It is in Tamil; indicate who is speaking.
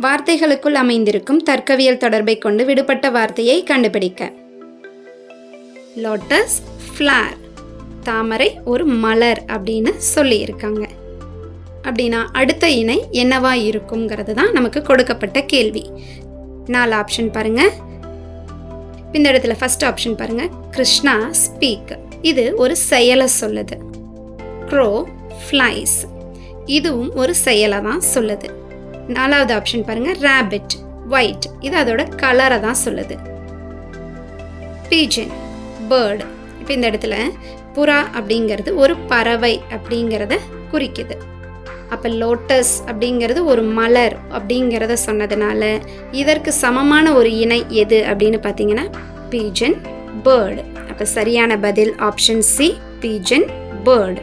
Speaker 1: வார்த்தைகளுக்குள் அமைந்திருக்கும் தர்க்கவியல் தொடர்பை கொண்டு விடுபட்ட வார்த்தையை கண்டுபிடிக்க. Lotus flower. தாமரை ஒரு மலர் அப்படின்னு சொல்லியிருக்காங்க. அப்படின்னா அடுத்த இணை என்னவா இருக்குங்கிறது தான் நமக்கு கொடுக்கப்பட்ட கேள்வி. நாலு ஆப்ஷன் பாருங்க. இந்த இடத்துல ஃபஸ்ட் ஆப்ஷன் பாருங்க. கிருஷ்ணா ஸ்பீக் இது ஒரு செயலை சொல்லுது. க்ரோ ஃப்ளைஸ் இதுவும் ஒரு செயலை தான் சொல்லுது. நாலாவது ஆப்ஷன் பாருங்க ரேபிட் ஒயிட் இது அதோட கலரை தான் சொல்லுது. பீஜன் பேர்டு இப்போ இந்த இடத்துல புறா அப்படிங்கிறது ஒரு பறவை அப்படிங்கிறத குறிக்குது. அப்போ லோட்டஸ் அப்படிங்கிறது ஒரு மலர் அப்படிங்கிறத சொன்னதுனால இதற்கு சமமான ஒரு இணை எது அப்படின்னு பார்த்தீங்கன்னா பீஜன் பேர்டு அப்போ சரியான பதில் ஆப்ஷன் சி பீஜன் பேர்டு